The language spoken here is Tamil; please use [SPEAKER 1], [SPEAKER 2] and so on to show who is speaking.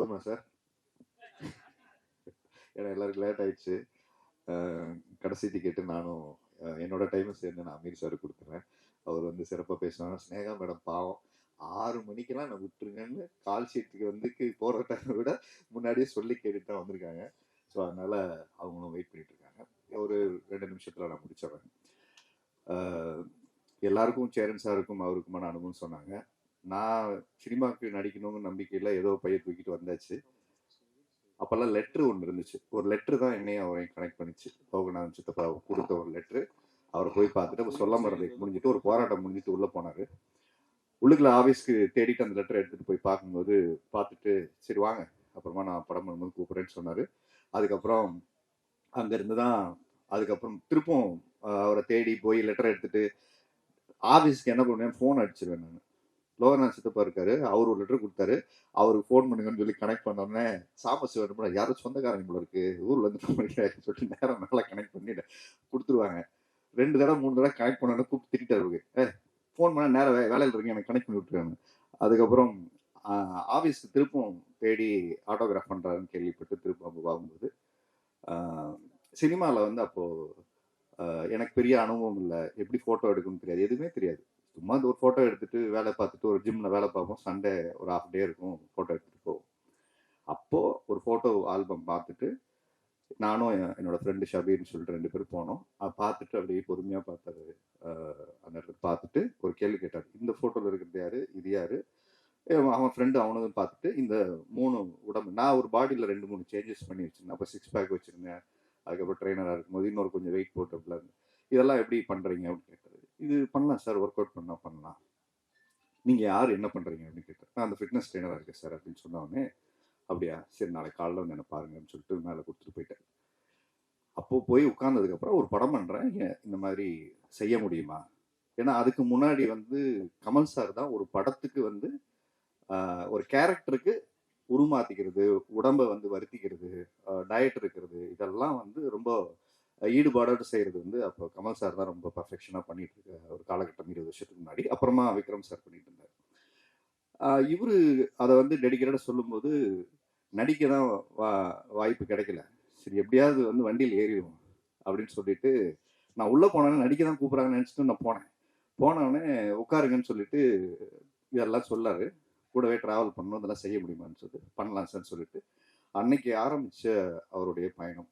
[SPEAKER 1] போதுமா சார் ஏன்னா எல்லாருக்கும் லேட் ஆயிடுச்சு. கடைசி டிக்கெட்டு நானும் என்னோட டைமும் சேர்ந்து நான் அமீர் சார் கொடுக்குறேன் அவர் வந்து சிறப்பாக பேசுவாங்க. ஸ்னேகா மேடம் பாவம். ஆறு மணிக்கெல்லாம் நான் விட்டுருங்கன்னு கால் ஷீட்டுக்கு வந்து போகிற டைமை விட முன்னாடியே சொல்லி கேட்டுட்டு தான் வந்திருக்காங்க. ஸோ அதனால் அவங்களும் வெயிட் பண்ணிட்டு இருக்காங்க. ஒரு ரெண்டு நிமிஷத்தில் நான் முடிச்சிடுறேன். எல்லாருக்கும் சேரன் சாருக்கும் அவருக்குமான அனுபவம் சொன்னாங்க. நான் சினிமாவுக்கு நடிக்கணுங்கிற நம்பிக்கையில் ஏதோ பைய தூக்கிட்டு வந்தாச்சு. அப்போல்லாம் லெட்ரு ஒன்று இருந்துச்சு. ஒரு லெட்ரு தான் என்னையும் அவரையும் கனெக்ட் பண்ணிச்சு. லோகநாதன் சித்தப்பா கொடுத்த ஒரு லெட்ரு அவரை போய் பார்த்துட்டு அப்போ சொல்ல மறந்துக்கு முடிஞ்சிட்டு ஒரு போராட்டம் முடிஞ்சிட்டு உள்ளே போனார். உள்ளுக்குள்ள ஆஃபீஸ்க்கு தேடிட்டு அந்த லெட்டர் எடுத்துகிட்டு போய் பார்க்கும்போது பார்த்துட்டு சரி வாங்க அப்புறமா நான் படம் பண்ணும்போது கூப்பிட்றேன்னு சொன்னார். அதுக்கப்புறம் அங்கேருந்து தான் அதுக்கப்புறம் திருப்பும் அவரை தேடி போய் லெட்டர் எடுத்துட்டு ஆஃபீஸ்க்கு என்ன பண்ணுவேன் ஃபோன் அடிச்சிருவேன் நான். லோகநாத் சித்தப்பா இருக்காரு. அவர் ஒரு லெட்டர் கொடுத்தாரு. அவருக்கு ஃபோன் பண்ணுங்கன்னு சொல்லி கனெக்ட் பண்ணோடனே சாமசிவன் வேணும் யாரும் சொந்தக்காரங்க போல இருக்கு. ஊர்ல இருந்து phone சொல்லிட்டு நேரம் நல்லா கனெக்ட் பண்ணிட்டு கொடுத்துருவாங்க. ரெண்டு தடவை மூணு தடவை கனெக்ட் பண்ணோன்னு கூப்பிட்டு திட்டாரு ஏ ஃபோன் பண்ண நேரம் வே- வேலையில் இருக்கு எனக்கு கனெக்ட் பண்ணி விட்டுருக்காங்க. அதுக்கப்புறம் ஆஃபீஸ்க்கு திருப்பும் தேடி ஆட்டோகிராஃப் பண்ணுறாருன்னு கேள்விப்பட்டு திருப்பம் அப்போ பார்க்கும்போது சினிமாவில் வந்து அப்போது எனக்கு பெரிய அனுபவம் இல்லை. எப்படி ஃபோட்டோ எடுக்கணும்னு தெரியாது. எதுவுமே தெரியாது. சும்மா இந்த ஒரு ஃபோட்டோ எடுத்துட்டு வேலை பார்த்துட்டு ஒரு ஜிம்மில் வேலை பார்ப்போம். சண்டே ஒரு ஹாஃப் டே இருக்கும் ஃபோட்டோ எடுத்துகிட்டு போவோம். அப்போது ஒரு ஃபோட்டோ ஆல்பம் பார்த்துட்டு நானும் என் என்னோட ஃப்ரெண்டு ஷபீர்னு சொல்லிட்டு ரெண்டு பேரும் போனோம். அதை பார்த்துட்டு அப்படியே பொறுமையாக பார்த்தாரு அந்த இடத்துல பார்த்துட்டு ஒரு கேள்வி கேட்டார். இந்த ஃபோட்டோவில் இருக்கிறது யாரு? இது யாரு? அவன் ஃப்ரெண்டு அவனதும் பார்த்துட்டு இந்த மூணு உடம்பு நான் ஒரு பாடியில் ரெண்டு மூணு சேஞ்சஸ் பண்ணி வச்சிருந்தேன். அப்போ சிக்ஸ் பேக் வச்சுருந்தேன். அதுக்கப்புறம் ட்ரெயினராக இருக்கும்போது இன்னொரு கொஞ்சம் வெயிட் போட்டு அப்படிலாம் இதெல்லாம் எப்படி பண்ணுறீங்க அப்படின்னு கேட்டேன். இது பண்ணலாம் சார் ஒர்க் அவுட் பண்ணால் பண்ணலாம். நீங்கள் யார் என்ன பண்ணுறீங்க அப்படின்னு கேட்டார் நான் அந்த ஃபிட்னஸ் ட்ரெயினராக இருக்கேன் சார் அப்படின்னு சொன்னோடனே அப்படியா சரி நாளைக்கு காலைல வந்து என்ன பாருங்கன்னு சொல்லிட்டு மேலே கொடுத்துட்டு போயிட்டேன். அப்போது போய் உட்கார்ந்ததுக்கப்புறம் ஒரு படம் பண்ணுறேன் இந்த மாதிரி செய்ய முடியுமா? ஏன்னா அதுக்கு முன்னாடி வந்து கமல் சார் தான் ஒரு படத்துக்கு வந்து ஒரு கேரக்டருக்கு உருமாத்திக்கிறது உடம்பை வந்து வருத்திக்கிறது டயட் இருக்கிறது இதெல்லாம் வந்து ரொம்ப ஈடுபாடோடு செய்கிறது வந்து அப்போ கமல் சார் தான் ரொம்ப பர்ஃபெக்ஷனாக பண்ணிட்டு இருக்க ஒரு காலகட்டம் இருபது வருஷத்துக்கு முன்னாடி. அப்புறமா விக்ரம் சார் பண்ணிட்டு இருந்தார். இவர் அதை வந்து டெடிக்கேட்டாக சொல்லும்போது நடிக்க தான் வா வாய்ப்பு கிடைக்கல. சரி எப்படியாவது வந்து வண்டியில் ஏறிடும் அப்படின்னு சொல்லிட்டு நான் உள்ளே போனேன்னு நடிக்க தான் கூப்பிட்றாங்கன்னு நினச்சிட்டு நான் போனேன். போனவொடனே உட்காருங்கன்னு சொல்லிட்டு இதெல்லாம் சொல்லாரு. கூடவே ட்ராவல் பண்ணணும் இதெல்லாம் செய்ய முடியுமான்னு சொல்லிட்டு பண்ணலாம் சார்னு சொல்லிட்டு அன்னைக்கு ஆரம்பித்த அவருடைய பயணம்.